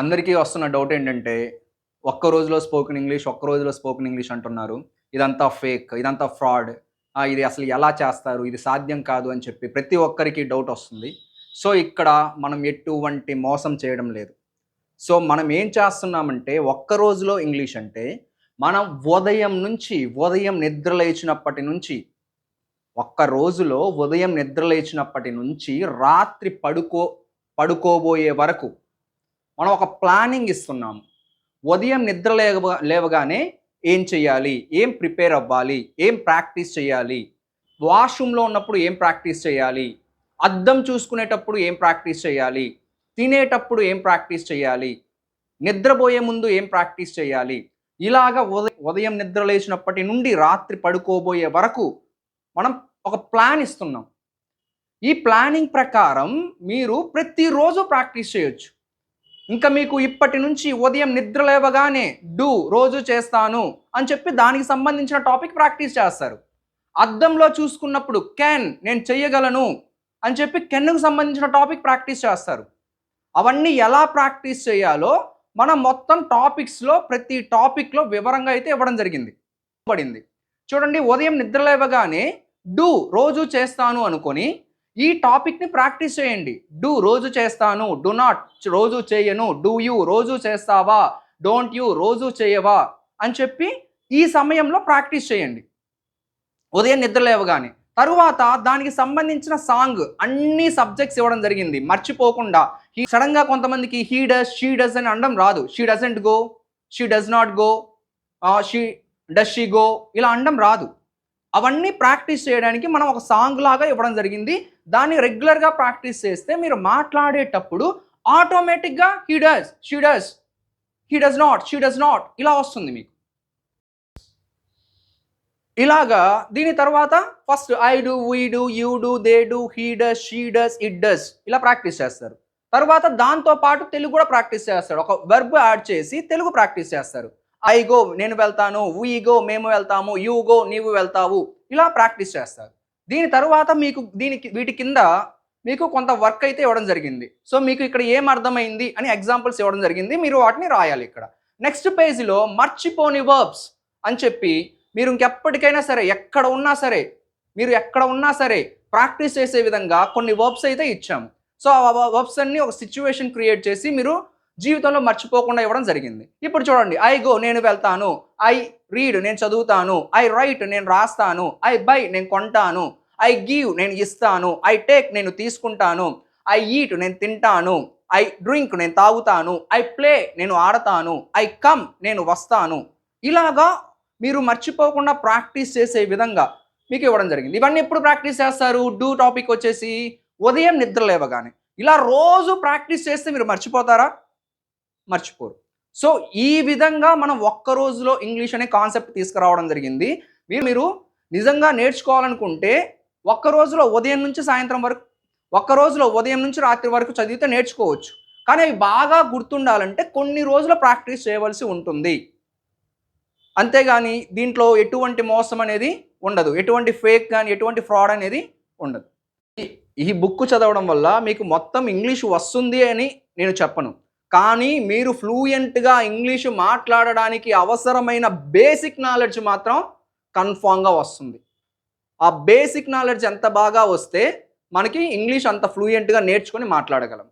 అందరికీ వస్తున్న డౌట్ ఏంటంటే ఒక్క రోజులో స్పోకెన్ ఇంగ్లీష్ ఒక్క రోజులో స్పోకెన్ ఇంగ్లీష్ అంటున్నారు. ఇదంతా ఫేక్ ఇదంతా ఫ్రాడ్ ఇది అసలు ఎలా చేస్తారు? ఇది సాధ్యం కాదు అని చెప్పి ప్రతి ఒక్కరికి డౌట్ వస్తుంది. సో ఇక్కడ మనం ఎటువంటి మోసం చేయడం లేదు. సో మనం ఏం చేస్తున్నామంటే ఒక్క రోజులో ఇంగ్లీష్ అంటే మనం ఉదయం నుంచి ఉదయం నిద్ర లేచినప్పటి నుంచి ఒక్క రోజులో ఉదయం నిద్ర లేచినప్పటి నుంచి రాత్రి పడుకో పడుకోబోయే వరకు మనం ఒక ప్లానింగ్ ఇస్తున్నాము ఉదయం నిద్ర లేవ లేవగానే ఏం చేయాలి ఏం ప్రిపేర్ అవ్వాలి? ఏం ప్రాక్టీస్ చేయాలి వాష్రూమ్లో ఉన్నప్పుడు ఏం ప్రాక్టీస్ చేయాలి అద్దం చూసుకునేటప్పుడు ఏం ప్రాక్టీస్ చేయాలి తినేటప్పుడు ఏం ప్రాక్టీస్ చేయాలి నిద్రపోయే ముందు ఏం ప్రాక్టీస్ చేయాలి ఇలాగ ఉదయం ఉదయం నిద్ర లేచినప్పటి నుండి రాత్రి పడుకోబోయే వరకు మనం ఒక ప్లాన్ ఇస్తున్నాం. ఈ ప్లానింగ్ ప్రకారం మీరు ప్రతిరోజు ప్రాక్టీస్ చేయొచ్చు. ఇంకా మీకు ఇప్పటి నుంచి ఉదయం నిద్ర లేవగానే డూ రోజు చేస్తాను అని చెప్పి దానికి సంబంధించిన టాపిక్ ప్రాక్టీస్ చేస్తారు. అద్దంలో చూసుకున్నప్పుడు కెన్ నేను చెయ్యగలను అని చెప్పి కెన్కు సంబంధించిన టాపిక్ ప్రాక్టీస్ చేస్తారు. అవన్నీ ఎలా ప్రాక్టీస్ చేయాలో మనం మొత్తం టాపిక్స్లో ప్రతి టాపిక్లో వివరంగా అయితే ఇవ్వడం జరిగింది. పడింది. చూడండి ఉదయం నిద్ర లేవగానే డూ రోజు చేస్తాను అనుకొని ఈ టాపిక్ని ప్రాక్టీస్ చేయండి. డూ రోజు చేస్తాను. డు నాట్ రోజు చేయను. డూ యూ రోజు చేస్తావా? డోంట్ యూ రోజు చేయవా? అని చెప్పి ఈ సమయంలో ప్రాక్టీస్ చేయండి. ఉదయం నిద్ర లేవగానే. తరువాత దానికి సంబంధించిన సాంగ్ అన్ని సబ్జెక్ట్స్ ఇవ్వడం జరిగింది. మర్చిపోకుండా. సడన్ సడన్గా కొంతమందికి హీ డస్ షీ డస్ అని అనడం రాదు. She doesn't go she does not go she does she go ఇలా అనడం రాదు. అవన్నీ ప్రాక్టీస్ చేయడానికి మనం ఒక సాంగ్ లాగా ఇవ్వడం జరిగింది. దాన్ని రెగ్యులర్గా ప్రాక్టీస్ చేస్తే మీరు మాట్లాడేటప్పుడు ఆటోమేటిక్గా he does she does he does not she does not ఇలా వస్తుంది మీకు. ఇలాగా దీని తర్వాత first I do we do you do they do he does she does it does ఇలా ప్రాక్టీస్ చేస్తారు. తర్వాత దాంతో పాటు తెలుగు కూడా ప్రాక్టీస్ చేస్తారు. ఒక వెర్బ్ యాడ్ చేసి తెలుగు ప్రాక్టీస్ చేస్తారు. ఐ గో నేను వెళ్తాను వీ గో మేము వెళ్తాము యూ గో నీవు వెళ్తావు. ఇలా ప్రాక్టీస్ చేస్తారు. దీని తర్వాత మీకు దీనికి వీటి కింద మీకు కొంత వర్క్ అయితే ఇవ్వడం జరిగింది. సో మీకు ఇక్కడ ఏం అర్థమైంది అని ఎగ్జాంపుల్స్ ఇవ్వడం జరిగింది. మీరు వాటిని రాయాలి ఇక్కడ. నెక్స్ట్ పేజీలో మర్చిపోని వర్బ్స్ అని చెప్పి మీరు ఇంకెప్పటికైనా సరే ఎక్కడ ఉన్నా సరే మీరు ఎక్కడ ఉన్నా సరే ప్రాక్టీస్ చేసే విధంగా కొన్ని వర్బ్స్ అయితే ఇచ్చాము. సో ఆ వర్బ్స్ అన్ని ఒక సిచ్యువేషన్ క్రియేట్ చేసి మీరు జీవితంలో మర్చిపోకుండా ఇవ్వడం జరిగింది. ఇప్పుడు చూడండి ఐ గో నేను వెళ్తాను. ఐ రీడ్ నేను చదువుతాను. ఐ రైట్ నేను రాస్తాను. ఐ బై నేను కొంటాను. ఐ గివ్ నేను ఇస్తాను. ఐ టేక్ నేను తీసుకుంటాను. ఐ ఈట్ నేను తింటాను. ఐ డ్రింక్ నేను తాగుతాను. ఐ ప్లే నేను ఆడతాను. ఐ కమ్ నేను వస్తాను. ఇలాగా మీరు మర్చిపోకుండా ప్రాక్టీస్ చేసే విధంగా మీకు ఇవ్వడం జరిగింది. ఇవన్నీ ఎప్పుడు ప్రాక్టీస్ చేస్తారు? డూ టాపిక్ వచ్చేసి ఉదయం నిద్ర లేవగానే. ఇలా రోజు ప్రాక్టీస్ చేస్తే మీరు మర్చిపోతారా? మర్చిపోరు. సో ఈ విధంగా మనం ఒక్క రోజులో ఇంగ్లీష్ అనే కాన్సెప్ట్ తీసుకురావడం జరిగింది. మీరు నిజంగా నేర్చుకోవాలనుకుంటే ఒక్క రోజులో ఉదయం నుంచి సాయంత్రం వరకు ఒక్క రోజులో ఉదయం నుంచి రాత్రి వరకు చదివితే నేర్చుకోవచ్చు. కానీ అవి బాగా గుర్తుండాలంటే కొన్ని రోజులు ప్రాక్టీస్ చేయవలసి ఉంటుంది. అంతేగాని దీంట్లో ఎటువంటి మోసం అనేది ఉండదు. ఎటువంటి ఫేక్ కానీ ఎటువంటి ఫ్రాడ్ అనేది ఉండదు. ఈ- ఈ బుక్ చదవడం వల్ల మీకు మొత్తం ఇంగ్లీష్ వస్తుంది అని నేను చెప్పను. కానీ మీరు ఫ్లూయెంట్గా ఇంగ్లీషు మాట్లాడడానికి అవసరమైన బేసిక్ నాలెడ్జ్ మాత్రం కన్ఫామ్గా వస్తుంది. ఆ బేసిక్ నాలెడ్జ్ ఎంత బాగా వస్తే మనకి ఇంగ్లీష్ అంత ఫ్లూయెంట్గా నేర్చుకొని మాట్లాడగలం.